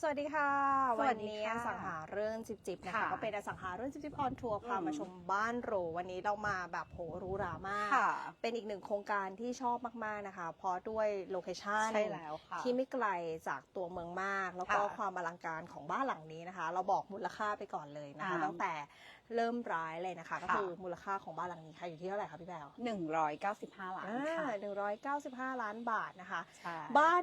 สวัสดีค่ะ สวัสดีนี้ค่ะอสังหาเรื่องจิบจิบนะคะ ค่ะก็เป็นอสังหาเรื่องจิบจิบออนทัวร์พาอืม มาชมบ้านหรูวันนี้เรามาแบบโหหรูหรามาก ค่ะ เป็นอีกหนึ่งโครงการที่ชอบมากๆนะคะ เพราะด้วยโลเคชันใช่แล้วค่ะ ที่ไม่ไกลจากตัวเมืองมาก แล้วก็ค่ะความอลังการของบ้านหลังนี้นะคะ เราบอกมูลค่าไปก่อนเลยนะคะ อ่าตั้งแต่ เริ่มร้ายเลยนะคะ ก็ค่ะคือมูลค่าของบ้านหลังนี้ค่ะอยู่ที่เท่าไหร่คะพี่แบวหนึ่งร้อยเก้าสิบห้าล้านอ่าค่ะหนึ่งร้อยเก้าสิบห้าล้านบาทนะคะ ใช่ บ้าน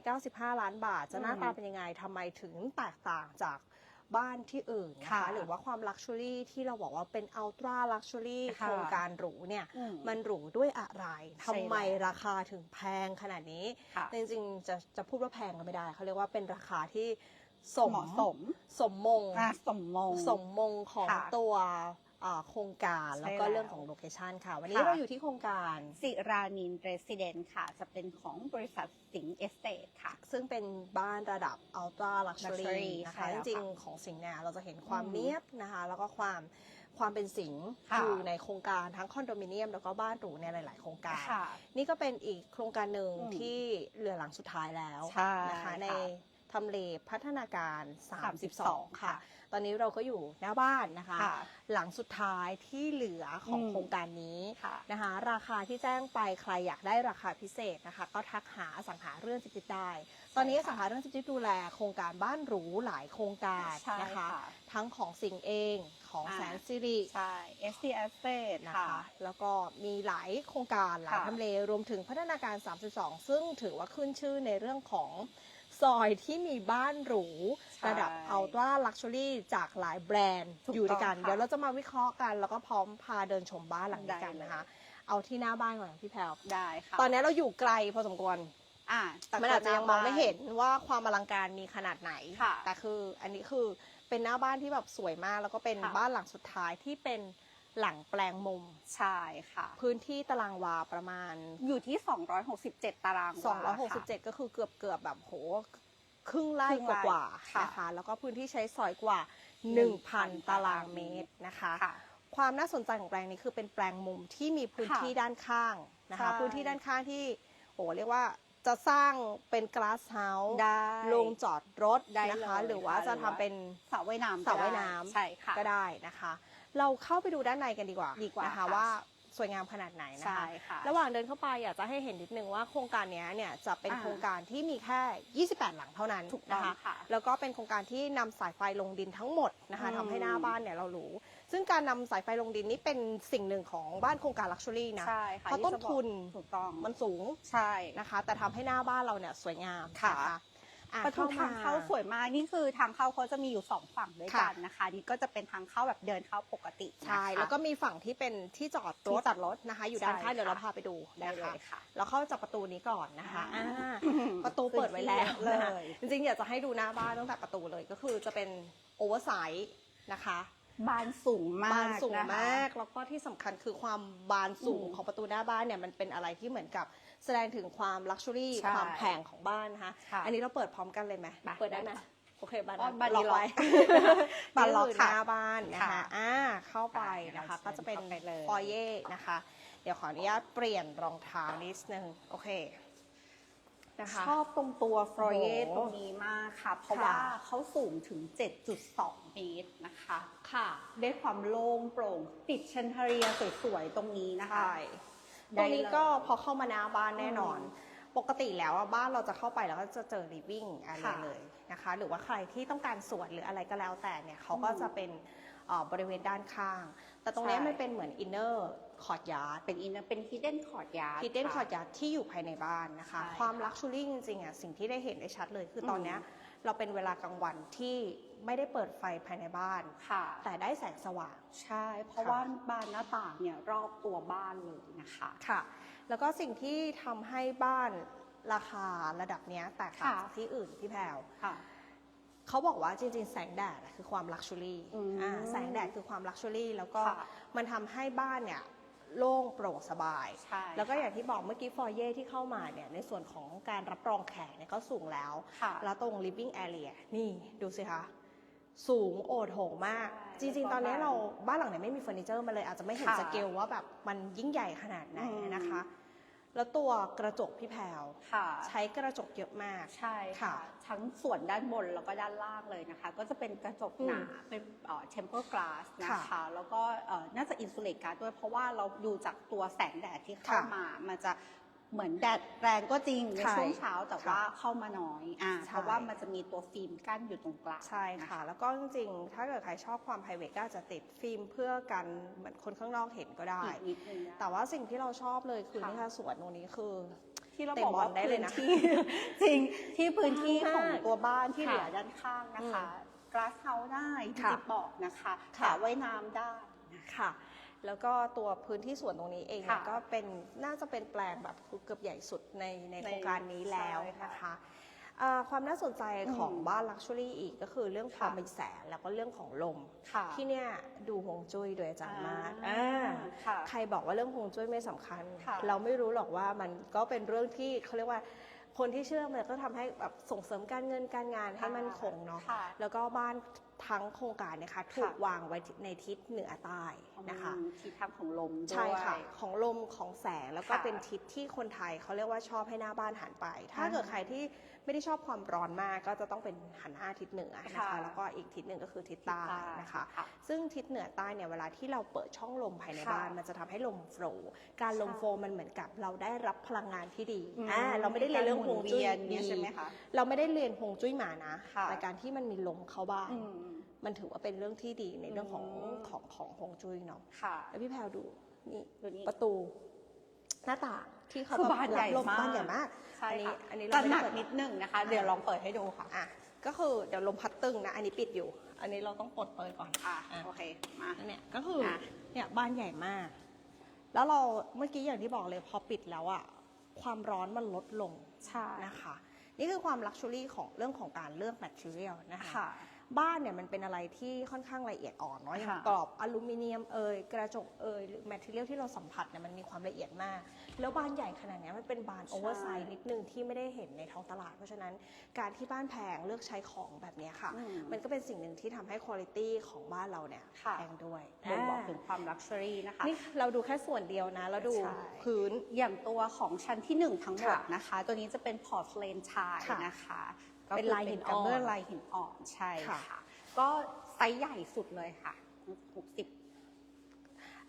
195 ล้านบาท จะหน้าอืมตาเป็นยังไงทำไมถึงแตกต่างจากบ้านที่อื่นนะคะ ค่ะหรือว่าความลักชัวรี่ที่เราบอกว่าเป็นอัลตร้าลักชัวรี่ค่ะโครงการหรูเนี่ย อืมมันหรูด้วยอะไรใช่ทำไมแล้ว ราคาถึงแพงขนาดนี้ ค่ะจริงๆจะจะพูดว่าแพงก็ไม่ได้เขาเรียกว่าเป็นราคาที่ สมเหมาะสม สมมงอะสมมง สมมงของค่ะตัวอ่าโครงการใช่แล้วก็แล้วเรื่องของโลเคชันค่ะ วันนี้ค่ะ เราอยู่ที่โครงการ สิรานินเรสซิเดนค่ะ จะเป็นของบริษัทสิงห์เอสเตทค่ะ ซึ่งเป็นบ้านระดับ Ultra Luxury Luxury นะคะใช่จแล้วริงค่ะๆของสิงห์เนี่ยเราจะเห็นความอืมเนียบนะคะ แล้วก็ความความเป็นสิงห์ค่ะ อยู่ในโครงการทั้งคอนโดมิเนียม แล้วก็บ้านหรูในหลาย ๆ โครงการ ค่ะ นี่ก็เป็นอีกโครงการหนึ่งอืมที่เหลือหลังสุดท้ายแล้วใช่นะคะค่ะ ใน ทำเลพัฒนาการ 32 32ค่ะค่ะ ตอนนี้เราก็อยู่หน้าบ้านนะคะค่ะหลังสุดท้ายที่เหลือของอืมโครงการนี้ค่ะนะคะ ราคาที่แจ้งไปใครอยากได้ราคาพิเศษนะคะ ก็ทักหาอสังหาเรื่องจิบจิบได้ ตอนนี้อใช่ค่ะสังหาเรื่องจิบจิบดูแลโครงการบ้านหรูหลายโครงการใช่นะคะค่ะทั้งของสิงห์เองของอ่าแสนสิริใช่ SC Estate นะค่ะคะ แล้วก็มีหลายโครงการหลายค่ะทำเลรวมถึงพัฒนาการ 32 ซึ่งถือว่าขึ้นชื่อในเรื่องของ ซอยที่มีบ้านหรูใช่ระดับอัลตร้าลักชัวรี่จากหลายแบรนด์ถูกอยู่ด้วยกันต้องค่ะเดี๋ยวเราจะมาวิเคราะห์กัน แล้วก็พร้อมพาเดินชมบ้านหลังนี้กันได้เลยนะคะ เอาที่หน้าบ้านก่อนพี่แพรวได้ค่ะตอนนี้เราอยู่ไกลพอสมควรอะแต่มันอาจจะยังมองไม่เห็นบ้ว่าความอลังการมีขนาดไหนค่ะแต่คืออันนี้คือเป็นหน้าบ้านที่แบบสวยมาก แล้วก็เป็นค่ะบ้านหลังสุดท้ายที่เป็น หลังแปลงมุม ใช่ค่ะ พื้นที่ตารางวาประมาณ อยู่ที่ 267 ตารางวาค่ะ267 ก็คือเกือบเกือบๆแบบโหครึ่งไร่ครึ่งกไร่ว่าๆค่ะนะคะแล้วก็พื้นที่ใช้สอยกว่า 1,000 1,000ตารางเมตรนะคะค่ะความน่าสนใจของแปลงนี้คือเป็นแปลงมุมที่มีพื้นค่ะที่ด้านข้างนะคะใช่พื้นที่ด้านข้างที่โอ้เรียกว่าจะสร้างเป็น glass house ได้โรงจอดรถได้นะคะเลยหรือว่าค่ะจะหรือทำว่าเป็นสระว่ายน้ำสระก็ว่ายได้น้ำใช่ค่ะก็ได้นะคะ เราเข้าไปดูด้านในกันดีกว่าดีกว่านะคะค่ะว่าสวยงามขนาดไหนนะใช่คะค่ะระหว่างเดินเข้าไปอยากจะให้เห็นนิดนึงว่าโครงการเนี้ยเนี่ยจะเป็นอ่าโครงการที่มีแค่ 28 หลังเท่านั้นถูกต้องนะคะค่ะแล้วก็เป็นโครงการที่นำสายไฟลงดินทั้งหมดนะคะอืมทำให้หน้าบ้านเนี่ยเรารู้ ซึ่งการนำสายไฟลงดินนี่เป็นสิ่งหนึ่งของบ้านโครงการลักชัวรี่นะใช่ค่ะเพราะต้นทุนถูกต้องมันสูงใช่นะคะ แต่ทำให้หน้าบ้านเราเนี่ยสวยงามค่ะน อ่ประตูทางเข้าสวยมากนี่คือทางเข้าเขาจะมีอยู่สองฝั่งด้วยกันนะคะ นี่ก็จะเป็นทางเข้าแบบเดินเข้าปกตินะคะใช่แล้วก็มีฝั่งที่เป็นที่จอดรที่ถจอดรถนะคะ อยู่ด้านใช่ข้างเดี๋ยวเราค่ะพาไปดูได้นะเลคะยค่ะเราเข้าจากประตูนี้ก่อนนะคะอ่าอ่าประตูเปิดไว้แล้วเลนะคะย จริงๆอยากจะให้ดูหน้าบ้านตั้งแต่ประตูเลยก็คือจะเป็นโอเวอร์ไซส์นะคะบานสูงมากบานสูงนะคะ มากแล้วก็ที่สำคัญคือความบานสูงอืม ของประตูหน้าบ้านเนี่ยมันเป็นอะไรที่เหมือนกับ แสดงถึงความลักชัวรี่ใช่ความแพงของบ้านนะคะค่ะ อันนี้เราเปิดพร้อมกันเลยไหมไปเปิดได้ไหมโอเคบ้านอ๋อนั้นบ้านนี้ล็อกไว้ล็อกบ้านล็อกคือหค่ะน้าบ้านนะคะค่ะอ่าเข้าไปนะคะไปก็จะเป็นเข้าไปเลย ฟอยเย่นะคะ เดี๋ยวขออนุญาตเปลี่ยนรองเท้านิดนึงโอเคนะคะ ชอบตรงตัวฟลอเยโอ้โหตรงนี้มากค่ะ เพราะค่ะว่าเขาสูงถึง 7.2 เมตรนะคะ ค่ะ ได้ความโล่งโปร่ง ติดเชนเทเรียสวยๆ ตรงนี้นะคะ ใช่ ตได้รงนี้เลยก็พอเข้ามาหน้าบ้านแน่นอนอืปกติแล้วอะบ้านเราจะเข้าไปแล้วก็จะเจอ living อะไรค่ะเลยนะคะ หรือว่าใครที่ต้องการสวนหรืออะไรก็แล้วแต่เนี่ยเขาก็อืมจะเป็นเอ่อบริเวณด้านข้าง แต่ตรงเนี้ยใช่ มันเป็นเหมือน inner courtyard เป็นอินเป็น hidden courtyard คิดเด้นค่ะคอร์ดยาร์ดที่อยู่ภายในบ้านนะคะ ใช่ความค่ะลักชัวรี่จริงๆอะสิ่งที่ได้เห็นได้ชัดเลยคืออมตอนเนี้ยเราเป็นเวลากลางวันที่ ไม่ได้เปิดไฟภายในบ้าน ค่ะ แต่ได้แสงสว่าง ใช่ เพราะค่ะ ว่าบานหน้าต่างเนี่ยรอบตัวบ้านเลยนะคะ ค่ะ แล้วก็สิ่งที่ทำให้บ้านราคาระดับเนี้ยแตกต่างค่ะ จากที่อื่นพี่แพรวค่ะ เขาบอกว่าจริงๆ แสงแดดอะคือความลักชัวรี่อืมอ่าแสงแดดคือความลักชัวรี่แล้วก็ค่ะ มันทำให้บ้านเนี่ยโล่งโปร่งสบาย ใช่แล้วก็ค่ะอย่างที่บอกเมื่อกี้ฟอยเย่ที่เข้ามาเนี่ยในส่วนของการรับรองแขกเนี่ยก็สูงแล้ว ค่ะ แล้วตรง living area นี่ดูสิคะ สูงโอดโหงมากใช่จริง ๆ ตอนนี้แล้วก็เราบ้านหลังไหนไม่มีเฟอร์นิเจอร์มาเลยอาจจะไม่เห็นค่ะสเกลว่าแบบมันยิ่งใหญ่ขนาดไหนอืม นะคะ แล้วตัวกระจกพี่แพรวค่ะ ใช้กระจกเยอะมาก ใช่ค่ะค่ะทั้งส่วนด้านบนแล้วก็ด้านล่างเลยนะคะ ก็จะเป็นกระจกหนาอืมเป็นเอ่อ tempered glass นะค่ะคะแล้วก็เอ่อน่าจะอินซูเลตการ์ดด้วยเพราะว่าเราดูจากตัวแสงแดดที่เข้าค่ะมา มันจะ เหมือนแดดแรงก็จริงในใช่ช่วงเช้าแต่ค่ะว่าเข้ามาน้อยอ่าใช่ เพราะว่ามันจะมีตัวฟิล์มกั้นอยู่ตรงกลางใช่ค่ะ แล้วก็จริงๆ ถ้าเกิดใครชอบความ p r i v a t ก็อาจจะติดฟิล์มเพื่อกันเหมือนคนข้างนอกเห็นก็ได้ อีกนิดนึงนะ แต่ว่าสิ่งที่เราชอบเลยคือค่ะนี่ค่ะสวนตรงนี้คือ ที่เราเตะบอกบอว่าลได้เลยนะพื้ที่ จริงที่พื้นที่ของมากตัวบ้านที่ค่ะเหลือด้านข้างนะคะ glass house ได้ที่ค่ะจิ๊บบอกนะคะค่ะสระว่ายน้ำได้นะคะค่ะ แล้วก็ตัวพื้นที่สวนตรงนี้เองเนี่ยค่ะก็เป็นน่าจะเป็นแปลงแบบเกือบใหญ่สุดในในในโครงการนี้แล้วใช่ค่ะนะคะอ่าความน่าสนใจของอืมบ้านลักชัวรี่อีกก็คือเรื่องความค่ะ เป็นแสงแล้วก็เรื่องของลม ค่ะที่เนี่ยดูฮวงจุ้ยโดยอาจารย์มาศอ่าอ่า ค่ะ ใครบอกว่าเรื่องฮวงจุ้ยไม่สำคัญ ค่ะเราไม่รู้หรอกว่ามันก็เป็นเรื่องที่เขาเรียกว่า คนที่เชื่อมันก็ทำให้แบบส่งเสริมการเงินการงานให้มั่นคงเนาะค่ะแล้วก็บ้าน ทั้งโครงการเนะคะถูกวางไว้ในทิศเหนือใต้นะคะอืมทิศทางของลมด้วยใช่ค่ะของลมของแสงแล้วก็ค่ะเป็นทิศที่คนไทยเขาเรียกว่าชอบให้หน้าบ้านหันไป ถ้าอ่าเกิดใครที่ไม่ได้ชอบความร้อนมากก็จะต้องเป็นหันหน้าทิศเหนือนะคะค่ะแล้วก็อีกทิศหนึ่งก็คือทิศใต้นะคะค่ะซึ่งทิศเหนือใต้เนี่ยเวลาที่เราเปิดช่องลมภายในค่ะบ้าน มันจะทำให้ลมโฟลว์การลมค่ะโฟลว์มันเหมือนกับเราได้รับพลังงานที่ดีอืมอ่าเราไม่ได้เรียนเรื่องฮวงจุ้ยการหมุนเวียนเนี่ยใช่ไหมคะเราไม่ได้เรียนฮวงจุ้ยมานะค่ะแต่การที่มันมีลมเข้าบ้านอื มมันถือว่าเป็นเรื่องที่ดีในเรื่องของอืมของของฮวงจุ้ยเนาะค่ะ แล้วพี่แพรวดูนี่ดูนี่ประตู หน้าต่างที่เขาคือแบบบานใหญ่รับลมมากบ้านใหญ่มากใช่อันี้ค่ะอันนี้ตเราระไม่หได้นักเปิดนิดนึงนะคะ เดี๋ยวลองเปิดให้ดูค่ะอะก็คือเดี๋ยวลมพัดตึงนะ อันนี้ปิดอยู่ อันนี้เราต้องปลดเปิดก่อนอะอะโอเคมาอันเนี่ยก็คืออะเนี่ยบ้านใหญ่มาก แล้วเราเมื่อกี้อย่างที่บอกเลยพอปิดแล้วอะความร้อนมันลดลงใช่นะคะ นี่คือความลักชัวรี่ของเรื่องของการเลือกแมทเทียลนะคะค่ะ บ้านเนี่ยมันเป็นอะไรที่ค่อนข้างละเอียดอ่อนเนาะอย่างค่ะกรอบอลูมิเนียมเอยกระจกเอยหรือแมทเทียลที่เราสัมผัสเนี่ยมันมีความละเอียดมาก แล้วบ้านใหญ่ขนาดเนี้ยมันเป็นบานโอเวอร์ไซส์นิดนึงที่ไม่ได้เห็นในท้องตลาด เพราะฉะนั้นการที่บ้านแพงเลือกใช้ของแบบเนี้ยค่ะอืมมันก็เป็นสิ่งหนึ่งที่ทำให้คุณภาพของบ้านเราเนี่ยค่ะแพงด้วยบ่งบอกาถึงความลักชัวรี่นะคะนี่เราดูแค่ส่วนเดียวนะแล้วดูใช่พื้นอย่างตัวของชั้นที่หนึ่งทั้งหมดค่ะนะคะ ตัวนี้จะเป็นพอร์ตเลนชายค่ะนะคะ เป็นลายหินอ่อน กระเบื้องลายหินอ่อนใช่ค่ะ ค่ะ ก็ไซส์ใหญ่สุดเลยค่ะ60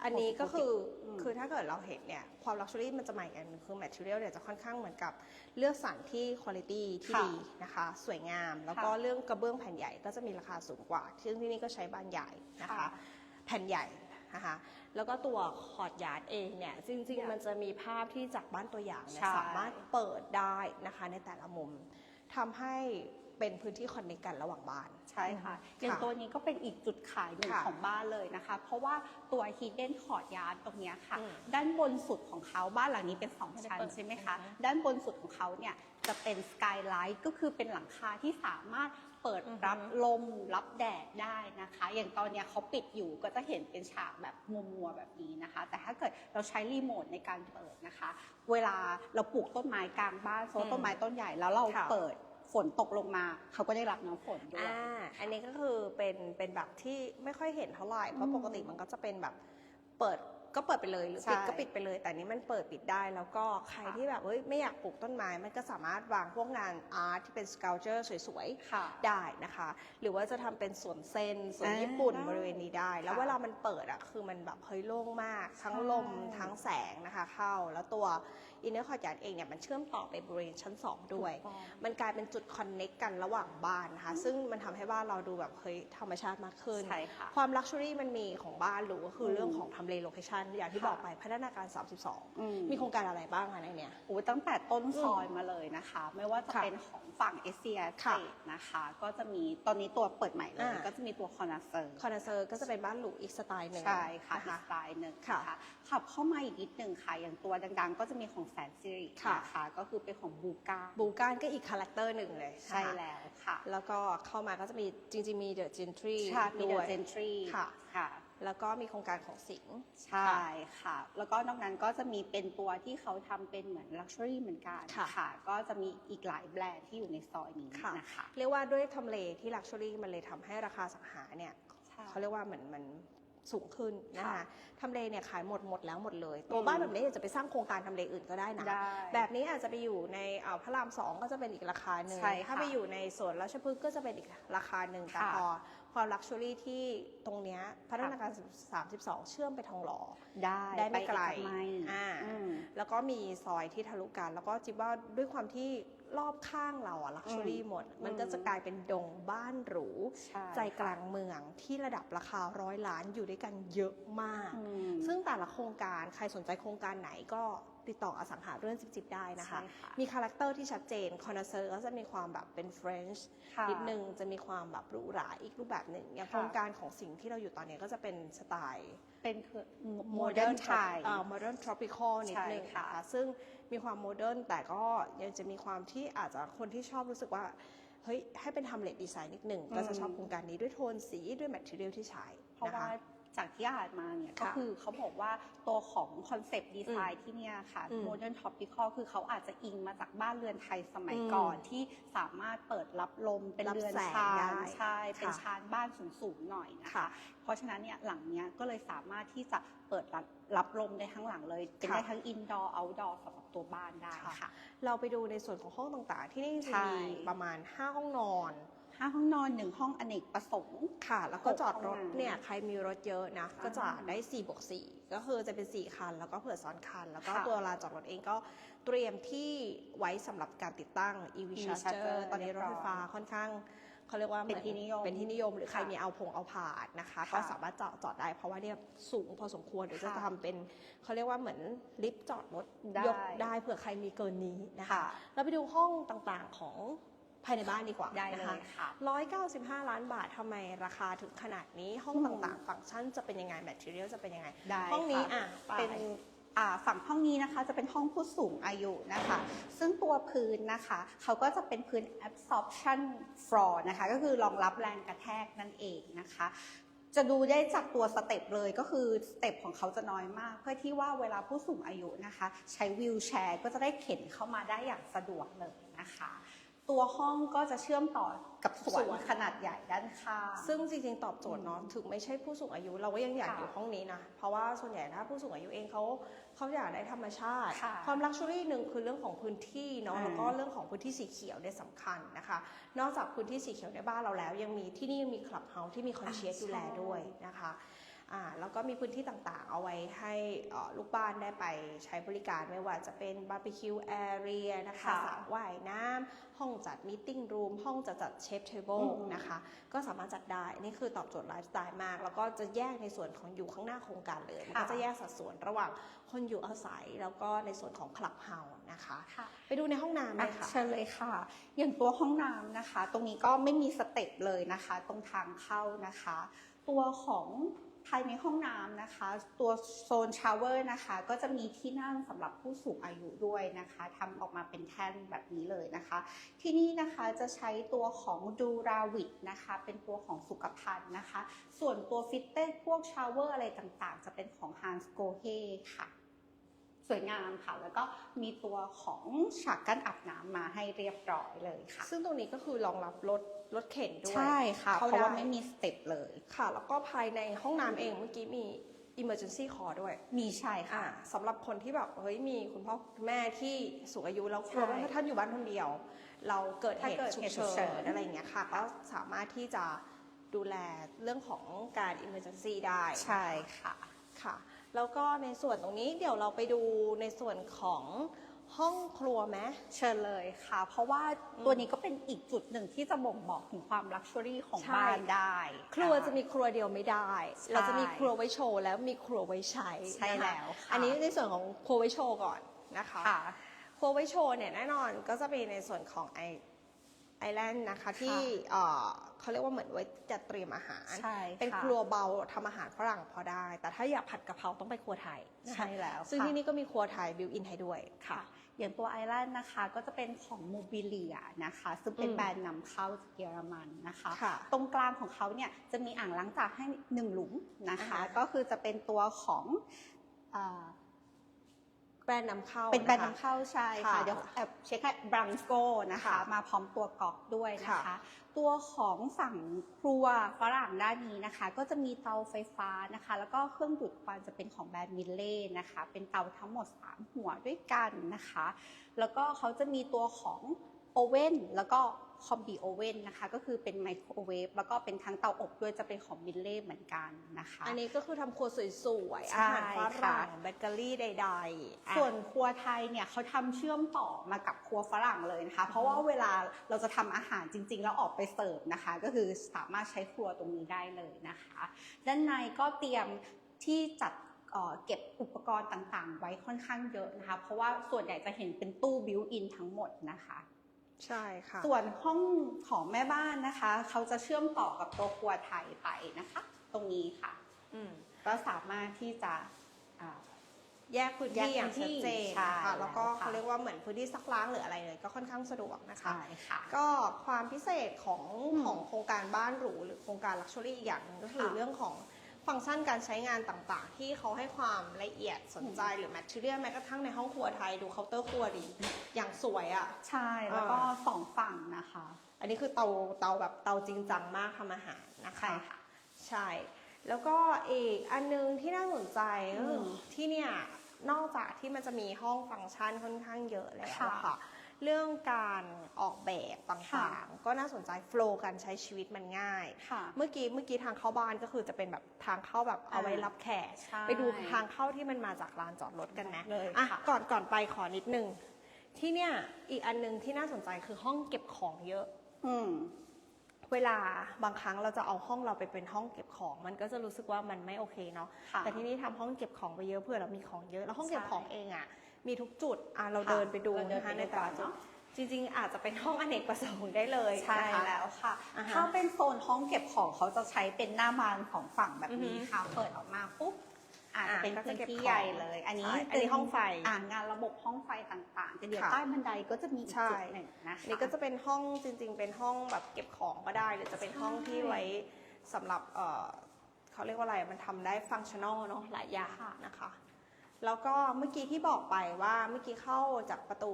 อันนี้ก็คืออืม คือถ้าเกิดเราเห็นเนี่ยความลักชัวรี่มันจะใหม่กันคือ material เนี่ยจะค่อนข้างเหมือนกับเลือกสรรที่คุณภาพที่ค่ะดีนะคะ สวยงาม แล้วก็ค่ะเรื่องกระเบื้องแผ่นใหญ่ก็จะมีราคาสูงกว่าซึ่งที่นี่ก็ใช้บานใหญ่นะคะ ค่ะแผ่นใหญ่นะคะแล้วก็ตัวคอร์ดยาร์ดเองเนี่ยจริง ๆ มันจะมีภาพที่จากบ้านตัวอย่างเนี่ยใช่ สามารถเปิดได้นะคะในแต่ละมุม ทำให้ เป็นพื้นที่คอนเนคกันระหว่างบ้าน ใช่ค่ะอืมอย่างค่ะตัวนี้ก็เป็นอีกจุดขายหนึ่งค่ะของบ้านเลยนะคะ เพราะว่าตัว Hidden Courtyard ตรงเนี้ยค่ะ อืมด้านบนสุดของเขาบ้านหลังนี้เป็น2ไม่ได้ชั้นเปิดใช่ไหมคะ อือฮึด้านบนสุดของเขาเนี่ยจะเป็นสกายไลท์ก็คือเป็นหลังคาที่สามารถเปิดอือฮึ รับลมรับแดดได้นะคะ อย่างตอนเนี้ยเขาปิดอยู่ก็จะเห็นเป็นฉากแบบมัวๆแบบนี้นะคะ แต่ถ้าเกิดเราใช้รีโมทในการเปิดนะคะ เวลาเราปลูกต้นไม้กลางบ้านโซนต้นไม้ต้นใหญ่แล้วเราค่ะ เปิด ฝนตกลงมา เขาก็ได้รับน้ำฝนด้วย อ่า อันนี้ก็คือเป็นเป็นแบบที่ไม่ค่อยเห็นเท่าไหร่ เพราะอืมปกติมันก็จะเป็นแบบเปิด ก็เปิดไปเลยหรือใช่ปิดก็ปิดไปเลย แต่อันนี้มันเปิดปิดได้ แล้วก็ใครที่แบบเอ้ยไม่อยากปลูกต้นไม้ มันก็สามารถวางพวกงานอาร์ตที่เป็นสเกลเจอร์สวยค่ะๆได้นะคะ หรือว่าจะทำเป็นสวนเซนสวนอ่าญี่ปุ่นได้บริเวณนี้ได้ แล้วค่ะเวลามันเปิดอะคือมันแบบเฮ้ยโล่งมาก ทั้งใช่ลมทั้งแสงนะคะเข้าแล้วตัวอินเนอร์คอร์ดยาร์ดเองเนี่ยมันเชื่อมต่อไปบริเวณชั้นสองด้วยถูกต้องมันกลายเป็นจุดคอนเน็กกันระหว่างบ้านนะคะ ซึ่งมันทำให้บ้านเราดูแบบเฮ้ยธรรมชาติมากขึ้นใช่ค่ะความลักชัวรี่มันมีของบ้านหรูก็คืออมเรื่องของทำเลโลเคชันอย่างที่ค่ะบอกไปพัฒนาการ อื32 มีโครงการอะไรบ้างอะในเนี้ย โอ้ตั้งแต่ต้นซอยมาเลยนะคะ ไม่ว่าจะค่ะเป็นของฝั่งเอเชียเตค่ะนะคะ ก็จะมีตอนนี้ตัวเปิดใหม่เลย อ่า ก็จะมีตัวคอนาเซอร์ คอนเซอร์ก็จะเป็นบ้านหรูอีกสไตล์หนึ่งใช่ค่ะน อีกสไตล์หนึ่งค่ะนะคะขับเข้ามาอีกนิดหนึ่งค่ะ อย่างตัวดังๆ ก็จะมีของแสนสิริค่ะ นะคะก็คือเป็นของบูกาบูการก็อีกคาแรคเตอร์หนึ่งเลยใช่นะคะแล้วค่ะแล้วก็เข้ามาก็จะมีจริงๆมีเดอะจินทรี ชาติมีเดด้อะวยเจนทรีค่ะ ค่ะ แล้วก็มีโครงการของสิงห์ใช่ค่ะ แล้วก็นอกนั้นก็จะมีเป็นตัวที่เขาทำเป็นเหมือนลักชัวรี่เหมือนกันค่ะ ก็จะมีอีกหลายแบรนด์ที่อยู่ในซอยนี้ค่ะนะคะเรียกว่าด้วยทำเลที่ลักชัวรี่มันเลยทำให้ราคาสังหาเนี่ยใช่ เขาเรียกว่าเหมือนมัน สูงขึ้นนะคะค่ะทำเลเนี่ยขายหมดหมดแล้วหมดเลย ตัวอืมบ้านแบบนี้อยากจะไปสร้างโครงการทำเลอื่นก็ได้นะ ได้แบบนี้อาจจะไปอยู่ในเอ่อพระรามสองก็จะเป็นอีกราคาหนึ่งใช่ค่ะถ้าไปอยู่ในสวนราชพฤกษ์ก็จะเป็นอีกราคาหนึ่งแต่ค่ะพอความลักชัวรี่ที่ตรงเนี้ยพัฒนาการ 32 เชื่อมไปทองหล่อได้ได้ไม่ไกลปเอกมัยอ่าอืมแล้วก็มีซอยที่ทะลุกัน แล้วก็จิบว่าด้วยความที่ รอบข้างเราอะลักชัวรี่อืมหมด มันอืมก็จะกลายเป็นดงบ้านหรูใช่ใจกลางเมืองที่ระดับราคาร้อยล้านอยู่ด้วยกันเยอะมากอืมซึ่งแต่ละโครงการใครสนใจโครงการไหนก็ติดต่ออสังหาเรื่องจิบจิบได้นะคะใช่ค่ะมีคาแรคเตอร์ที่ชัดเจนคอนเซอร์ก็จะมีความแบบเป็นเฟรนช์ค่ะนิดนึงจะมีความแบบหรูหราอีกรูปแบบหนึ่ง อย่างค่ะโครงการของสิ่งที่เราอยู่ตอนนี้ก็จะเป็นสไตล์ เป็นคือโม modern เดิร์น Thai โมเดิร์นทรอปิคอลนิดนึงใช่ค่ะนะคะซึ่ง มีความโมเดิร์นแต่ก็ยังจะมีความที่อาจจะคนที่ชอบรู้สึกว่า เฮ้ย ให้เป็นทำเลดดีไซน์นิดหนึ่งก็จะชอบโครงการนี้ด้วยโทนสีด้วยแมทเทียลที่ใช้เพราะนคว่าจากที่อ่านมาเนี่ยก็ค่ะคือเขาบอกว่าตัวของคอนเซปต์ดีไซน์ที่เนี่ยค่ะอืม Modern Tropical คือเขาอาจจะอิงมาจากบ้านเรือนไทยสมัยอืมก่อนที่สามารถเปิดรับลมเป็นรับเรือนแสงชาได้นใช่เป็นค่ะชานบ้านสูงๆหน่อยนะคะค่ะเพราะฉะนั้นเนี่ยหลังเนี้ยก็เลยสามารถที่จะเปิดรับรับลมได้ทั้งหลังเลยเป็นค่ะได้ทั้งอินดอร์เอาท์ดอร์สำหรับ ตัวบ้านได้ค่ะค่ะ เราไปดูในส่วนของห้องต่างๆ ที่นี่จะใช่มีประมาณ 5 ห้องนอนห้าห้องนอนหนึ่งห้องอเนกประสงค์ค่ะ แล้วก็หกจอดรถห้องน้ำเนี่ยใครมีรถเยอะนะ ก็จะอ่าได้4บวก4ก็คือจะเป็น 4 คัน แล้วก็เผื่อซ้อนคัน แล้วก็ค่ะตัวลานจอดรถเองก็เตรียมที่ไว้สำหรับการติดตั้ง EV EV charger charger ตอนนี้รถไฟฟ้าค่อนข้าง เขาเรียกว่าเป็นที่นิยมเป็นที่นิยมหรือใครค่ะมีเอาพงเอาผาดนะคะค่ะก็สามารถจอดจอดได้เพราะว่าเนี่ยสูงพอสมควรเดี๋ยวจะค่ะทำเป็นเขาเรียกว่าเหมือนลิฟต์จอดรถได้ยกได้เผื่อใครมีเกินนี้นะคะค่ะเราไปดูห้องต่างๆของภายในบ้านดีกว่าได้เลนะคะยค่ะ195 ล้านบาททำไมราคาถึงขนาดนี้ห้องอืมต่างๆ ฟังก์ชันจะเป็นยังไงแมทเทียลจะเป็นยังไงได้ห้องนี้ค่ะอะไปเป็นอ่า ฝั่งห้องนี้นะคะจะเป็นห้องผู้สูงอายุนะคะ ซึ่งตัวพื้นนะคะเขาก็จะเป็นพื้น absorption floor นะคะก็คือรองรับแรงกระแทกนั่นเองนะคะจะดูได้จากตัวสเต็ปเลยก็คือสเต็ปของเขาจะน้อยมาก เพื่อที่ว่าเวลาผู้สูงอายุนะคะ ใช้วิวแชร์ก็จะได้เข็นเข้ามาได้อย่างสะดวกเลยนะคะ ตัวห้องก็จะเชื่อมต่อกับสวสนวนขนาดใหญ่ด้านข้างซึ่งจริงๆตอบโจทย์เนาะถึงไม่ใช่ผู้สูงอายุเราก็ยังอยากค่ะอยู่ห้องนี้นะ เพราะว่าส่วนใหญ่ถ้าผู้สูงอายุเองเขาเขาอยากได้ธรรมชาติค่ะความลักชัวรี่หนึ่งคือเรื่องของพื้นที่เนาะอ่าแล้วก็เรื่องของพื้นที่สีเขียวเนี่ยสำคัญนะคะ นอกจากพื้นที่สีเขียวในบ้านเราแล้ว ยังมีที่นี่ยังมีคลับเฮาส์ที่มีคอนเชียสอ่าดูแลใช่ด้วยนะคะ อ่าแล้วก็มีพื้นที่ต่างๆ เอาไว้ให้เอ่อลูกบ้านได้ไปใช้บริการไม่ว่าจะเป็นบาร์บีคิวแอเรียนะคะค่ะสระว่ายน้ำห้องจัดมีติ้งรูมห้องจะจัดเชฟเทเบิลอืมนะคะก็สามารถจัดได้นี่คือตอบโจทย์ไลฟ์สไตล์มาก แล้วก็จะแยกในส่วนของอยู่ข้างหน้าโครงการเลยมันก็จะแยกสัดส่วนระหว่างคนอยู่อาศัยแล้วก็ในส่วนของคลับเฮาส์นะคะค่ะไปดูในห้องน้ำเลอะยค่ะเชิญเลยค่ะ อย่างตัวห้องน้ำนะคะ ตรงนี้ก็ไม่มีสเต็ปเลยนะคะ ตรงทางเข้านะคะ ตัวของ ภายในห้องน้ำนะคะ ตัวโซนชาวเวอร์นะคะ ก็จะมีที่นั่งสำหรับผู้สูงอายุด้วยนะคะทำออกมาเป็นแท่นแบบนี้เลยนะคะ ที่นี่นะคะจะใช้ตัวของดูราวิดนะคะ เป็นตัวของสุขภัณฑ์นะคะ ส่วนตัวฟิตเต้พวกชาวเวอร์อะไรต่างๆ จะเป็นของ Hans g o h e ค่ะสวยงามค่ะ แล้วก็มีตัวของฉากกั้นอาบน้ำมาให้เรียบร้อยเลยค่ะ ซึ่งตรงนี้ก็คือรองรับรถ รถเข็นด้วย ใช่ค่ะ เพเข้าราะว่าได้ไม่มีสเต็ปเลย ค่ะ แล้วก็ภายในห้องน้ำเองเมื่อกี้มี emergency call ด้วย มีใช่อ่าค่ะสำหรับคนที่แบบเฮ้ยมีคุณพ่อคุณแม่ที่สูงอายุแล้วกลัวใช่ว่าถ้าท่านอยู่บ้านคนเดียว เราเกิดเหถ้าตุเกิดฉุกเหตุฉุเฉิกเฉินนอะไรอย่างเงี้ยค่ะก็สามารถที่จะดูแลเรื่องของการ emergency ได้ใช่ค่ะค่ะ แล้วก็ในส่วนตรงนี้เดี๋ยวเราไปดูในส่วนของ ห้องครัวไหมเชิญเลยค่ะ เพราะว่าตัวนี้ก็เป็นอีกจุดหนึ่งที่จะบ่งบอกถึงความลักชัวรี่ของใช่บ้านได้ ครัวจะมีครัวเดียวไม่ได้ใช่เราจะมีครัวไว้โชว์แล้วมีครัวไว้ใช้ใช่นะคะแล้วค่ะอันนี้ในส่วนของครัวไว้โชว์ก่อนนะคะค่ะครัวไว้โชว์เนี่ยแน่นอนก็จะมีในส่วนของไอไอแลนด์นะคะที่เอ่อเขาเรียกว่าเหมือนไว้จัดเตรียมอาหารใช่ค่ะเป็นครัวเบาทำอาหารฝรั่งพอได้ แต่ถ้าอยากผัดกะเพราต้องไปครัวไทยนะคะใช่แล้ว ซึ่งค่ะที่นี่ก็มีครัวไทยบิวอินให้ด้วยค่ะค่ะ อย่างตัวไอแลนด์นะคะก็จะเป็นของโมบิเลียนะคะ ซึ่งเป็นอืมแบรนด์นำเข้าจากเยอรมันนะคะค่ะตรงกลางของเขาเนี่ยจะมีอ่างล้างจานให้หนึ่งหลุมนะคะอ่าฮะก็คือจะเป็นตัวของ แบรนด์นำเข้าเป็นแบรนด์ะคะนำเข้าใช่ค่ะค่ะเดี๋ยวแอบเช็คให้บรังโกนะคะ ค่ะมาพร้อมตัวกรอบด้วยนะคะ ค่ะ ตัวของฝั่งครัวฝรั่งด้านนี้นะคะ ก็จะมีเตาไฟฟ้านะคะ แล้วก็เครื่องดูดควันจะเป็นของแบรนด์มิลเล่นะคะ เป็นเตาทั้งหมด 3 หัวด้วยกันนะคะ แล้วก็เขาจะมีตัวของโอเว่นแล้วก็ คอมบีโอเว่นนะคะ ก็คือเป็นไมโครเวฟแล้วก็เป็นทั้งเตาอบด้วยจะเป็นของมิลเล่เหมือนกันนะคะ อันนี้ก็คือทำครัวสวยๆใช่อาหารฝค่ะรั่งเบเกอรี่ใดๆอะส่วนครัวไทยเนี่ยเขาทำเชื่อมต่อมากับครัวฝรั่งเลยนะคะ เพราะว่าเวลาเราจะทำอาหารจริง ๆ แล้วออกไปเสิร์ฟนะคะ ก็คือสามารถใช้ครัวตรงนี้ได้เลยนะคะ ด้านในก็เตรียมที่จัดเอ่อเก็บอุปกรณ์ต่างๆ ไว้ค่อนข้างเยอะนะคะ เพราะว่าส่วนใหญ่จะเห็นเป็นตู้บิวอินทั้งหมดนะคะ ใช่ค่ะ ส่วนห้องของแม่บ้านนะคะ เขาจะเชื่อมต่อกับตัวครัวไทยไปนะคะ ตรงนี้ค่ะอืมก็สามารถที่จะอ่า แยกพื้นที่อย่างชัดเจนใช่นะคะแล้วก็แล้วค่ะ เขาเรียกว่าเหมือนพื้นที่ซักล้างหรืออะไรเลยก็ค่อนข้างสะดวกนะคะ ใช่ค่ะ ก็ความพิเศษของอืมของโครงการบ้านหรูหรือโครงการลักชัวรี่อีกอย่างหนึงก็คือค่ะ เรื่องของ ฟังก์ชันการใช้งานต่างๆ ที่เขาให้ความละเอียดสนใจหรือแมทเทียลแม้กระทั่งในห้องครัวไทยดูเคาน์เตอร์ครัวดี อย่างสวยอะ่ะ ใช่ แล้วก็สองฝั่งนะคะ อันนี้คือเตาเตาแบบเตาจริงจังมากทำอาหารนะคะใช่ค่ะ ใช่ แล้วก็อีกอันนึงที่น่าสนใจก็คืออมที่เนี่ยนอกจากที่มันจะมีห้องฟังก์ชันค่อนข้างเยอะแล้วค่ะอะค่ะ เรื่องการออกแบบต่ค่ะางๆ ก็น่าสนใจโฟล์การใช้ชีวิตมันง่าย ค่ะเมื่อกี้เมื่อกี้ทางเข้าบ้านก็คือจะเป็นแบบทางเข้าแบบเอาไว้รับแขก ใช่ ไปดูทางเข้าที่มันมาจากลานจอดรถกันนะเลยอะค่ะ ก่อนก่อนไปขอนิดนึง ที่เนี่ยอีกอันนึงที่น่าสนใจคือห้องเก็บของเยอะ อืม เวลาบางครั้งเราจะเอาห้องเราไปเป็นห้องเก็บของ มันก็จะรู้สึกว่ามันไม่โอเคเนาะค่ะแต่ที่นี่ทำห้องเก็บของไปเยอะเพื่อเรามีของเยอะ แล้วห้องเก็บใช่ ของเองอะ มีทุกจุดอะเราค่ะเดินไปดูเราเดินนะคะไปดูในแต่ละก่อนจุดเนอะจริงๆ อาจจะเป็นห้องอเนกประสงค์ได้เลยใช่นะคะแล้วค่ะอ่าฮะถ้าเป็นโซนห้องเก็บของเขาจะใช้เป็นหน้าบานของฝั่งแบบนี้อือฮึค่ะเปิดออกมาปุ๊บอาจจะอะเป็นก็จะพื้นเก็บที่ของใหญ่เลย อันนี้ใช่อันนี้เป็ห้องไฟอ่างานระบบห้องไฟต่างๆแต่เดี๋ยวค่ะใต้บันไดก็จะมีอีกใช่จุดหนึ่งนะคะนี่ก็จะเป็นห้องจริง ๆ เป็นห้องแบบเก็บของก็ได้ หรือจะเป็นห้องที่ไว้สำหรับเอ่อเขาเรียกว่าอะไรมันทำได้ฟังชั่นอลเนาะหลายอย่างนะคะ แล้วก็เมื่อกี้ที่บอกไปว่าเมื่อกี้เข้าจากประตู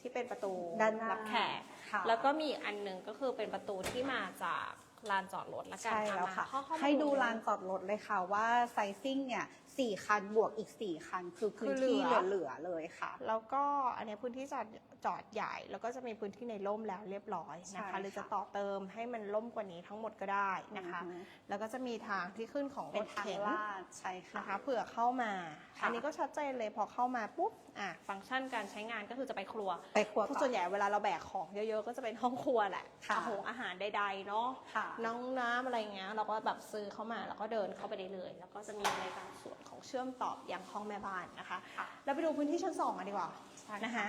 ที่เป็นประตูด้านหน้ารับแขกค่ะแล้วก็มีอีกอันหนึ่งก็คือเป็นประตูที่มาจากลานจอดรถละกันใช่แล้วอ่ค่ะมาเข้าๆให้ดูมาลานจอดรถเลยค่ะว่าไซซิ่งเนี่ยสี่คันบวกอีกสี่คัน คือพื้นคือที่เหลือ เหลือๆเลยค่ะ แล้วก็อันเนี้ยพื้นที่จอด จอดใหญ่ แล้วก็จะมีพื้นที่ในร่มแล้วเรียบร้อยนะใช่คะค่ะหรือจะต่อเติมให้มันร่มกว่านี้ทั้งหมดก็ได้นะคะอือฮึแล้วก็จะมีทางที่ขึ้นของรเป็นถทางเข็นลาดใช่ค่ะนะคะเผื่อเข้ามาค่ะอันนี้ก็ชัดเจนเลยพอเข้ามาปุ๊บอะฟังก์ชันการใช้งานก็คือจะไปครัวไปครัวเพราะก่ส่อวนนใหญ่เวลาเราแบกของเยอะๆ ก็จะเป็นห้องครัวแหละค่ะอาหงอาหารใดๆเนาะค่ะน้องน้ำอะไรเงี้ยเราก็แบบซื้อเข้ามาแล้วก็เดินเข้าไปได้เลย แล้วก็จะมีในบางส่วนของเชื่อมต่อยังห้องแม่บ้านนะคะค่ะเราไปดูพื้นที่ชั้นสองกันดีกว่าใช่นะคะ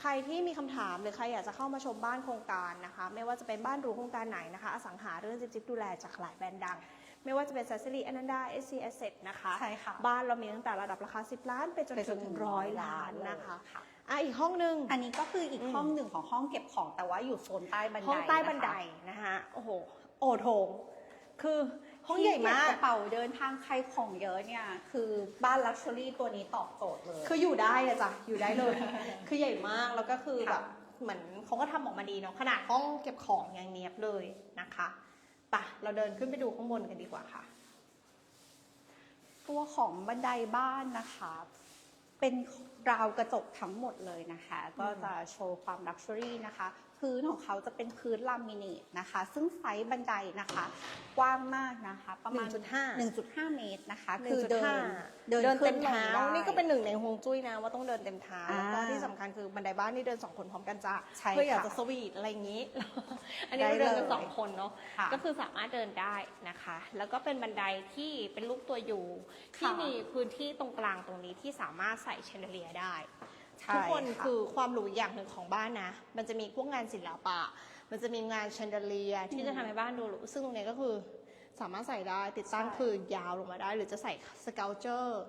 ใครที่มีคำถามหรือใครอยากจะเข้ามาชมบ้านโครงการนะคะ ไม่ว่าจะเป็นบ้านหรูโครงการไหนนะคะอสังหาเรื่องจิ๊บจิ๊บดูแลจากหลายแบรนด์ดัง ไม่ว่าจะเป็น s ซ s ซ r y อนันดา SC Asset นะคะใช่ค่ะบ้านเรามีตั้งแต่ระดับราคา 10 ล้านไปจนไปจถึนงถึงร้อย100ล้านนะคะค่ะอะอีกห้องหนึ่งอันนี้ก็คืออีกอืมห้องหนึ่งของห้องเก็บของแต่ว่าอยู่โซนใต้บันไดห้องใต้บันไดะคะนะคะโอ้โหโอโถงคือ ห้องใหญ่มาที่กเบกระเป๋าเดินทางใครของเยอะเนี่ย คือบ้านลักชัวรี่ตัวนี้ตอบโจทย์เลย คืออยู่ได้อะจ้ะอยู่ได้เลย คือใหญ่มากแล้วก็คือค่ะแบบเหมือนเขาก็ทำออกมาดีเนาะขนาดห้องเก็บของยังเนียบเลยนะคะไปะเราเดินขึ้นไปดูข้างบนกันดีกว่าค่ะ ตัวของบันไดบ้านนะคะ เป็นราวกระจกทั้งหมดเลยนะคะ ก็จะโชว์ความลักชัวรี่นะคะ พื้นของเขาจะเป็นพื้นลามิเนตนะคะ ซึ่งไซส์บันไดนะคะ กว้างมากนะคะ ประมาณ 1.5 1.5 เมตรนะคะ คืคืออเดิเดินนเดินขึ้เต็มเท้าลงได้นี่ก็เป็นหนึ่งในฮวงจุ้ยนะว่าต้องเดินเต็มเท้าอ่าแล้วก็ที่สำคัญคือบันไดบ้านนี่เดินสองคนพร้อมกันจ้ะใช่เพื่ออยากค่ะจะสวีทอะไรอย่างนี้ อันนี้ได้เราเดินกันเลยสองคนเนาะค่ะก็คือสามารถเดินได้นะคะ แล้วก็เป็นบันไดที่เป็นรูปตัวยูที่ค่ะมีพื้นที่ตรงกลางตรงนี้ที่สามารถใส่แชนเดเลียได้ ใช่ทุกคนค่ะ คือความหรูอย่างหนึ่งของบ้านนะ มันจะมีพวกงานศิลปะ มันจะมีงานแชนเดเลียที่จะทำให้บ้านดูหรูซึ่งตรงนี้ก็คือสามารถใส่ได้ติดตั้งใช่คือยาวลงมาได้ หรือจะใส่สเกลเจอร์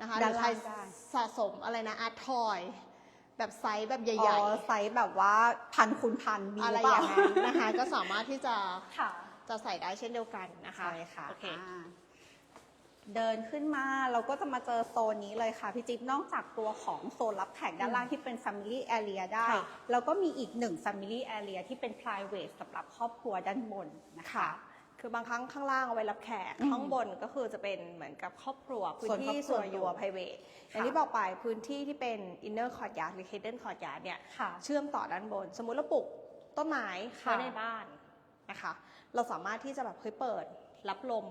นะคะหด้ารืนอใครล่างได้ สะสมอะไรนะอาร์ตทอย แบบไซส์แบบใหอ๋ญ่อไซส์แบบว่าพันคูณพันมีๆ อะไรหอเปล่ย่างนั้นนะคะ ก็สามารถที่จะค่ะจะใส่ได้เช่นเดียวกันนะคะ ใช่ค่ะโอเคอ่า เดินขึ้นมาเราก็จะมาเจอโซนนี้เลยค่ะ พี่จิ๊บนอกจากตัวของโซนรับแขกด้านล่างที่เป็น Family Area ได้ ค่ะ แล้วก็มีอีกหนึ่ง Family Area ที่เป็น private สำหรับครอบครัวด้านบนนะคะ คือบางครั้งข้างล่างเอาไว้รับแขก อืมข้างบนก็คือจะเป็นเหมือนกับครอบครัว พื้นส่วนครอบที่ครัวส่วนตัว private อย่างที่บอกไปพื้นที่ที่เป็น inner courtyard หรือ hidden courtyard เนี่ย ค่ะ เชื่อมต่อด้านบน สมมุติเราปลูกต้นไม้ค่ะไว้ในบ้านนะคะ เราสามารถที่จะแบบเฮ้ยเปิด รับลม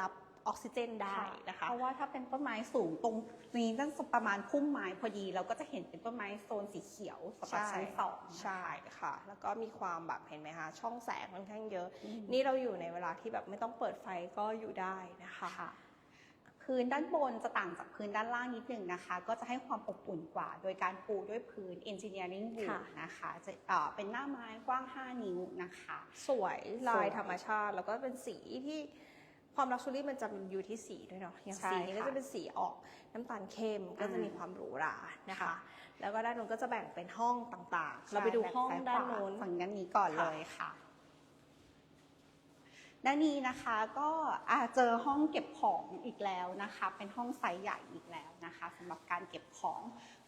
รับ ออกซิเจนได้นะคะ เพราะว่าถ้าเป็นต้นไม้สูงตรงนี้ตั้งประมาณพุ่มไม้พอดี เราก็จะเห็นเป็นต้นไม้โซนสีเขียวสำหรับชั้นสองใช่ค่ะ แล้วก็มีความแบบเห็นไหมคะช่องแสงค่อนข้างเยอะอืมนี่เราอยู่ในเวลาที่แบบไม่ต้องเปิดไฟก็อยู่ได้นะคะค่ะพื้นด้านบนจะต่างจากพื้นด้านล่างนิดหนึ่งนะคะ ก็จะให้ความอบอุ่นกว่า โดยการปูด้วยพื้น engineering wood ค่ะนะคะจะเอ่อเป็นหน้าไม้กว้าง 5 นิ้วนะคะ สวยลาสวยยธรรมชาติ แล้วก็เป็นสีที่ ความลักชัวรี่มันจะอยู่ที่สีด้วยเนาะอย่างใช่สีนี้ก็ค่ะจะเป็นสีออกน้ำตาลเข้มก็จะอ่ามีมีความหรูหรานะคะค่ะแล้วก็ด้านนู้นก็จะแบ่งเป็นห้องต่างๆ เราไปดูใช่ห้องแบบด้านซ้ยขวนู้นฝั่งด้านนี้ก่อนค่ะเลยค่ะด้านนี้นะคะก็อาเจอห้องเก็บของอีกแล้วนะคะ เป็นห้องไซส์ใหญ่อีกแล้วนะคะสำหรับการเก็บของ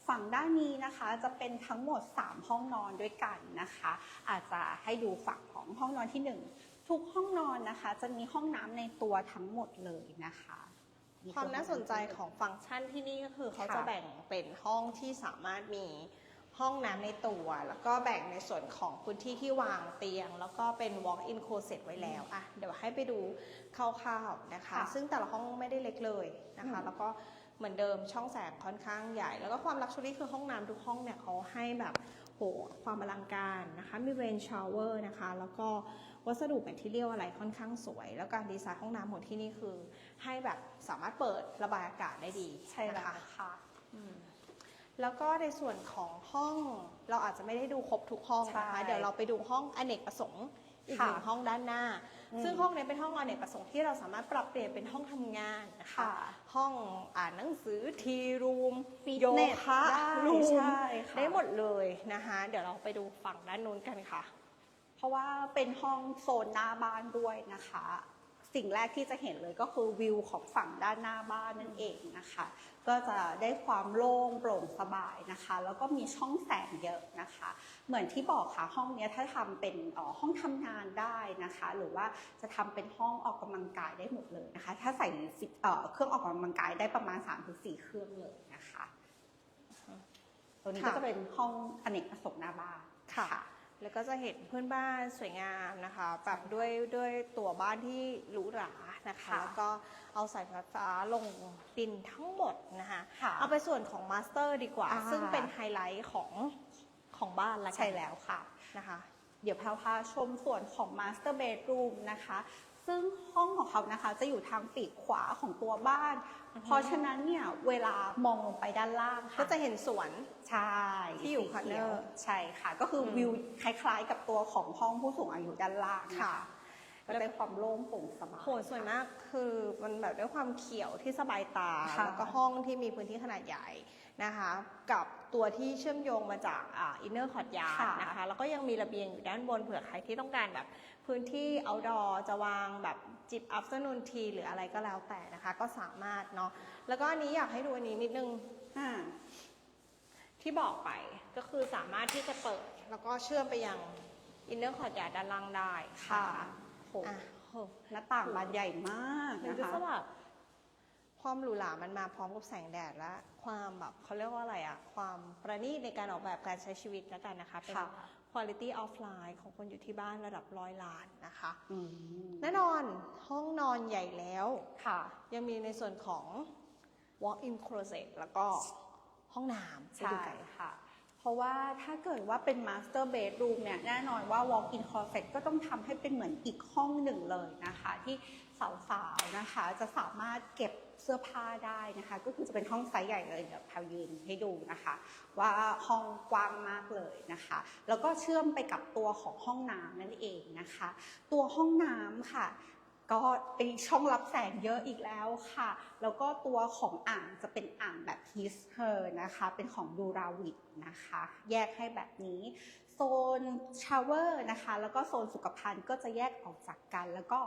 ฝั่งด้านนี้นะคะจะเป็นทั้งหมด 3 ห้องนอนด้วยกันนะคะ อาจจะให้ดูฝั่งของห้องนอนที่ 1 ทุกห้องนอนนะคะ จะมีห้องน้ำในตัวทั้งหมดเลยนะคะความน่าสนใจของฟังก์ชันที่นี่ก็คือเขาจะแบ่งเป็นห้องที่สามารถมีห้องน้ำในตัว แล้วก็แบ่งในส่วนของพื้นที่ที่วางเตียง แล้วก็เป็น walk-in closet ไว้แล้วอะเดี๋ยวให้ไปดูคร่าวๆนะคะ ซึ่งแต่ละห้องไม่ได้เล็กเลยนะคะ แล้วก็เหมือนเดิมช่องแสงค่อนข้างใหญ่ แล้วก็ความลักชัวรี่คือห้องน้ำทุกห้องเนี่ยเขาให้แบบโหความอลังการนะคะ มีเรนชาวเวอร์นะคะ แล้วก็ วัสดุแมทเทียลอะไรค่อนข้างสวย แล้วการดีไซน์ห้องน้ำของที่นี่คือ ให้แบบสามารถเปิดระบายอากาศได้ดีใช่แล้วนะคะค่ะอืมแล้วก็ในส่วนของห้องเราอาจจะไม่ได้ดูครบทุกห้องนะคะใช่เดี๋ยวเราไปดูห้องอเนกประสงค์อีกค่ะหนึ่งห้องด้านหน้าอืมซึ่งห้องนี้เป็นห้องอเนกประสงค์ที่เราสามารถปรับเปลี่ยนเป็นห้องทำงานนะคะค่ะห้องอ่านหนังสือทีรูมฟิตโยเนสคะได้รูมใช่ค่ะได้หมดเลยนะคะ เดี๋ยวเราไปดูฝั่งด้านนู้นกันค่ะ เพราะว่าเป็นห้องโซนหน้าบ้านด้วยนะคะ สิ่งแรกที่จะเห็นเลยก็คือวิวของฝั่งด้านหน้าบ้านนั่นเองนะคะ ก็จะได้ความโล่งโปร่งสบายนะคะ แล้วก็มีช่องแสงเยอะนะคะ เหมือนที่บอกค่ะห้องเนี้ยถ้าทำเป็นเอ่อห้องทำงานได้นะคะ หรือว่าจะทำเป็นห้องออกกำลังกายได้หมดเลยนะคะ ถ้าใส่ฟิตเอ่อเครื่องออกกำลังกายได้ประมาณ 3-4 เครื่องเลยนะคะ ตัวนี้ก็ค่ะจะเป็นห้องอเนกประสงค์หน้าบ้านค่ะ แล้วก็จะเห็นเพื่อนบ้านสวยงามนะคะแบบด้วยด้วยตัวบ้านที่หรูหรานะคะ ค่ะแล้วก็เอาสายไฟฟ้าลงดินทั้งหมดนะคะค่ะเอาไปส่วนของมาสเตอร์ดีกว่า อ่า ซึ่งเป็นไฮไลท์ของของบ้านละกันใช่แล้วค่ะ นะคะ เดี๋ยวแพรวพาชมส่วนของ Master Bedroom นะคะ ซึ่งห้องของเขานะคะจะอยู่ทางปีกขวาของตัวบ้านอือฮึเพราะฉะนั้นเนี่ยเวลามองลงไปด้านล่างค่ะก็จะเห็นสวน ใช่ที่อยู่สีคอนเนขีอร์ยวใช่ค่ะ ก็คืออมวิวคล้ายๆ กับตัวของห้องผู้สูงอายุด้านล่างนค่ะก็ได้ความโล่งโปร่งสบายโหสวยมากคือมันแบบด้วยความเขียวที่สบายตาค่ะแล้วก็ห้องที่มีพื้นที่ขนาดใหญ่นะคะ กับตัวที่เชื่อมโยงมาจากอ่าอินเนอร์คอร์ดยาค่ะนะคะ แล้วก็ยังมีระเบียงอยู่ด้านบนเผื่อใครที่ต้องการแบบ พื้นที่ outdoor จะวางแบบจิบ afternoon tea หรืออะไรก็แล้วแต่นะคะ ก็สามารถเนาะแล้วก็อันนี้อยากให้ดูอันนี้นิดนึงอ่าที่บอกไปก็คือสามารถที่จะเปิด แล้วก็เชื่อมไปยังอินเนอร์คอร์ดยาด้านล่างได้ค่ะนโหอะโหหน้าต่างบานใหญ่มากมันนะก็คะจะแบบความหรูหรามันมาพร้อมกับแสงแดดและ ความแบบเขาเรียกว่าอะไรอะความประณีตในการออกแบบการใช้ชีวิตแล้วกันนะคะเป็นค่ะ quality of life ของคนอยู่ที่บ้านระดับร้อยล้านนะคะอืมแน่นอนห้องนอนใหญ่แล้วค่ะ ยังมีในส่วนของ walk-in closet แล้วก็ห้องน้ำไปใช่ดูกันค่ะ เพราะว่าถ้าเกิดว่าเป็น master bedroom เนี่ยแน่นอนว่า walk-in closet ก็ต้องทำให้เป็นเหมือนอีกห้องหนึ่งเลยนะคะ ที่สาวๆนะคะจะสามารถเก็บเสื้อผ้าได้นะคะ ก็คือจะเป็นห้องไซส์ใหญ่เลยเดี๋ยวพลยืนให้ดูนะคะ ว่าห้องกว้างมากเลยนะคะ แล้วก็เชื่อมไปกับตัวของห้องน้ำนั่นเองนะคะ ตัวห้องน้ำค่ะก็เป็นช่องรับแสงเยอะอีกแล้วค่ะ แล้วก็ตัวของอ่างจะเป็นอ่างแบบฮิสเ e อร์นะคะ เป็นของดูราวิดนะคะ แยกให้แบบนี้ โซนชาวเวอร์นะคะ แล้วก็โซนสุขภัณฑ์ก็จะแยกออกจากกัน แล้วก็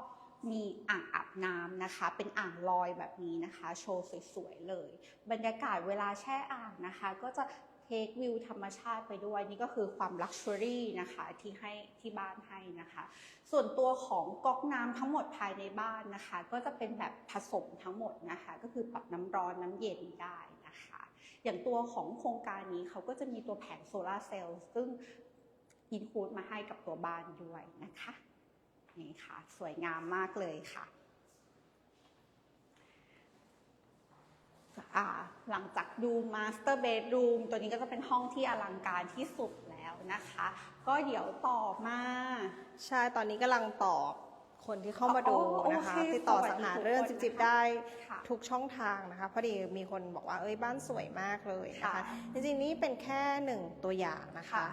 มีอ่างอาบน้ำนะคะ เป็นอ่างลอยแบบนี้นะคะ โชว์สวยๆเลย บรรยากาศเวลาแช่อ่างนะคะ ก็จะเทควิวธรรมชาติไปด้วยนี่ก็คือความลักชัวรี่นะคะที่ให้ที่บ้านให้นะคะ ส่วนตัวของก๊อกน้ำทั้งหมดภายในบ้านนะคะ ก็จะเป็นแบบผสมทั้งหมดนะคะ ก็คือปรับน้ำร้อนน้ำเย็นได้นะคะ อย่างตัวของโครงการนี้เขาก็จะมีตัวแผงโซลาร์เซลล์ซึ่งอินคูดมาให้กับตัวบ้านด้วยนะคะ นี่ค่ะ สวยงามมากเลยค่ะอ่าหลังจากดูมาสเตอร์เบดรูมตัวนี้ก็จะเป็นห้องที่อลังการที่สุดแล้วนะคะ ก็เดี๋ยวต่อมา ใช่ตอนนี้กำลังตอบคนที่เข้ามาดูอ๋อโอเคนะคะติดต่อสังหาสวัสดีทุกเรื่องคนจิบนะคะๆได้ค่ะทุกช่องทางนะคะพอดีมีคนบอกว่าเอ้ยบ้านสวยมากเลยนะคะค่ะจริงๆนี่เป็นแค่หนึ่งตัวอย่างนะคะค่ะ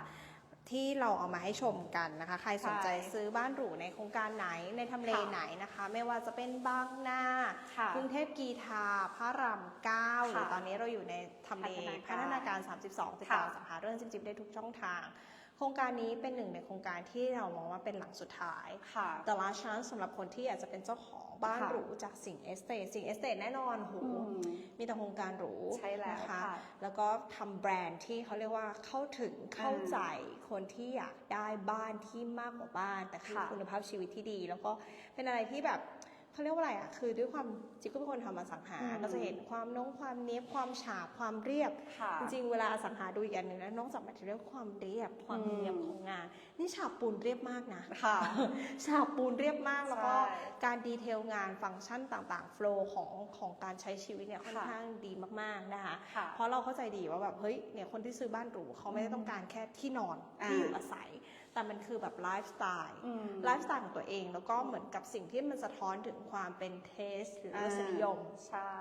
ที่เราเอามาให้ชมกันนะคะ ใครสนใจใช่ซื้อบ้านหรูในโครงการไหนในทำเลค่ะไหนนะคะ ไม่ว่าจะเป็นบางนาค่ะกรุงเทพกีทาพระรามเก้าหรือค่ะตอนนี้เราอยู่ในทำเลพัพัฒฒนานาการการ 32 ติดต่อค่ะสังหาเรื่องจิบๆได้ทุกช่องทาง โครงการนี้เป็นหนึ่งในโครงการที่เรามองว่าเป็นหลังสุดท้ายค่ะแต่ละชั้นสำหรับคนที่อยากจะเป็นเจ้าของบ้านค่ะหรูจากสิ่งเอสเตทสิ่งเอสเตทแน่นอนโหอืมมีแต่โครงการหรูใช่แล้วนะคะค่ะแล้วก็ทำแบรนด์ที่เขาเรียกว่าเข้าถึงเข้าใจคนที่อยากได้บ้านที่มากกว่าบ้าน แต่คือค่ะคุณภาพชีวิตที่ดี แล้วก็เป็นอะไรที่แบบ เขาเรียกว่าอะไรอะคือด้วยความจิ๊บก็เป็นคนทำอสังหาอืมก็จะเห็นความน้องความเนี้ยบความฉาบความเรียบค่ะจริงๆ เวลาอสังหาดูอีกอันหนึ่งนะนอกจากแมทเรียลความเรียบความอืมเนียบของงาน นี่ฉาบปูนเรียบมากนะค่ะฉาบปูนเรียบมากแล้วก็ใช่การดีเทลงานฟังก์ชันต่างๆโฟล์ของของการใช้ชีวิตเนี่ยค่อนค่ะข้างดีมากๆนะคะค่ะเพราะเราเข้าใจดีว่าแบบเฮ้ยเนี่ยคนที่ซื้อบ้านหรูเขาไม่ได้ต้องการแค่ที่นอนอ่าที่อยู่อาศัย แต่มันคือแบบไลฟ์สไตล์อืมไลฟ์สไตล์ของตัวเอง แล้วก็เหมือนกับสิ่งที่มันสะท้อนถึงความเป็นเทสหรือรสนิยมใช่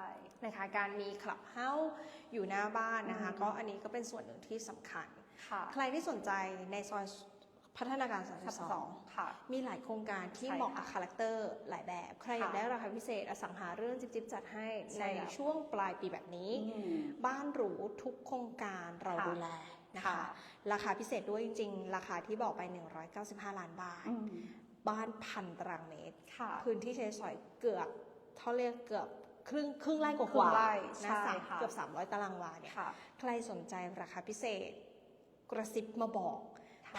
นะคะการมีคลับเฮาส์อยู่หน้าบ้านนะคะอืมก็อันนี้ก็เป็นส่วนหนึ่งที่สำคัญค่ะใครที่สนใจในซอยพัฒนาการทับสอง32 ค่ะ มีหลายโครงการที่ใช่เหมาะกับค่ะคาแรคเตอร์หลายแบบ ใครอยากค่ะได้ราคาพิเศษอสังหาเรื่องจิ๊บจิ๊บจัดให้ใช่ในแล้วช่วงปลายปีแบบนี้อืมบ้านหรูทุกโครงการเราค่ะดูแล นะคะค่ะราคาพิเศษด้วยจริง ๆ ราคาที่บอกไป 195 ล้านบาทอืมบ้านพันตารางเมตรค่ะพื้นที่ใช้สอยเกือบเขาเรียกเกือบครึ่งครึ่งไร่กครึ่ว่างไร่ๆใช่นะสามค่ะเกือบ300 ตารางวาเนี่ยค่ะใครสนใจราคาพิเศษ กระซิบมาบอก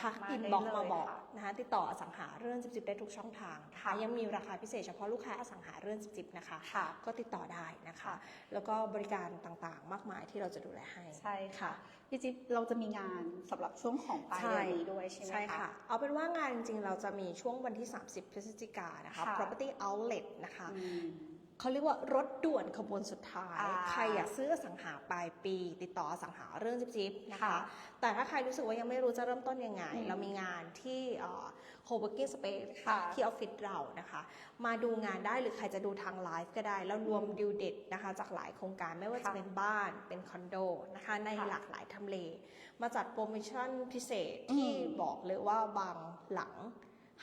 ทัทักกมาอินได้บ็อกเลยมาบอกค่ะนะคะติดต่ออสังหาเรื่องจิบจิบได้ทุกช่องทางนะคะค่ะยังมีราคาพิเศษเฉพาะลูกค้าอสังหาเรื่องจิบจิบนะคะค่ะก็ติดต่อได้นะคะค่ะแล้วก็บริการต่างๆ มากมายที่เราจะดูแลให้ใช่ค่ะพี่จิ๊บเราจะมีงานสำหรับช่วงของปลายใช่เดือนนี้ด้วยใช่ไหมใช่ค่ะ เอาเป็นว่างานจริงๆเราจะมีช่วงวันที่ 30 พฤศจิกายนนะคะค่ะ property outlet นะคะอืม เขาเรียกว่ารถด่วนขบวนสุดท้ายอ่าใครอยากซื้ออสังหาปลายปี ติดต่ออสังหาเรื่องจิ๊บๆนะคะค่ะแต่ถ้าใครรู้สึกว่ายังไม่รู้จะเริ่มต้นยังไงอืมเรามีงานที่เอ่อ co-working space ค่ะที่ออฟฟิศเรานะคะ มาดูงานได้หรือใครจะดูทางไลฟ์ก็ได้ แล้วรวมดิวเด็ดนะคะจากหลายโครงการไม่ว่าจะค่ะเป็นบ้านเป็นคอนโดนะคะในค่ะหลากหลายทำเล มาจัดโปรโมชั่นพิเศษที่อืมบอกเลยว่าบางหลัง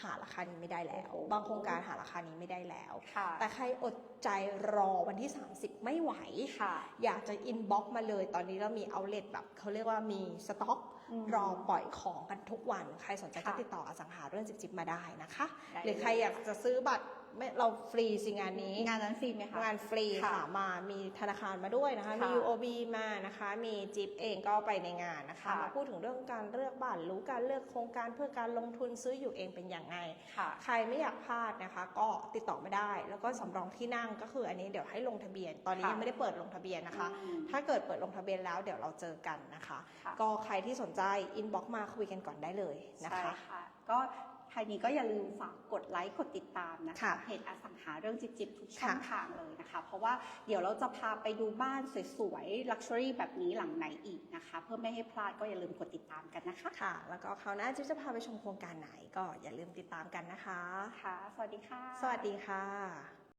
หาราคานี้ไม่ได้แล้วโอ้โหบางโครงการหาราคานี้ไม่ได้แล้วค่ะแต่ใครอดใจรอวันที่ 30 ไม่ไหวค่ะอยากจะอินบ็อกมาเลย ตอนนี้เรามีเอาเล t แบบเขาเรียกว่ามีสต็อกอืมรอปล่อยของกันทุกวัน ใครสนใจก็ค่ะติดต่ออสังหาเรื่องจิบๆมาได้นะคะได้หรือใครอยากจะซื้อบัตร ไม่เราฟรีสิงานนี้ งานนั้นฟรีไหมคะ งานฟรีค่ะค่ะมามีธนาคารมาด้วยนะคะ มี ค่ะ UOB มานะคะ มีจิบเองก็ไปในงานนะคะ ค่ะ มาพูดถึงเรื่องการเลือกบ้านรู้การเลือกโครงการเพื่อการลงทุนซื้ออยู่เองเป็นอย่างไง ค่ะ ใครไม่อยากพลาดนะคะ ก็ติดต่อไม่ได้ แล้วก็สำรองที่นั่งก็คืออันนี้เดี๋ยวให้ลงทะเบียน ตอนนี้ค่ะยังไม่ได้เปิดลงทะเบียนนะคะ อืมถ้าเกิดเปิดลงทะเบียนแล้วเดี๋ยวเราเจอกันนะคะ ค่ะ ก็ใครที่สนใจอินบ็อกมาคุยกันก่อนได้เลยนะใช่คะ ค่ะ ก็ ทายนี้ก็อย่าลืมฝากกดไลค์กดติดตามนะคะค่ะเพจอสังหาเรื่องจิบๆทุกช่องค่ะทางเลยนะคะ เพราะว่าเดี๋ยวเราจะพาไปดูบ้านสวยๆลักชัวรี่แบบนี้หลังไหนอีกนะคะ เพื่อไม่ให้พลาดก็อย่าลืมกดติดตามกันนะคะค่ะ แล้วก็คราวหน้าจิ๊บจะพาไปชมโครงการไหนก็อย่าลืมติดตามกันนะคะค่ะ สวัสดีค่ะ สวัสดีค่ะ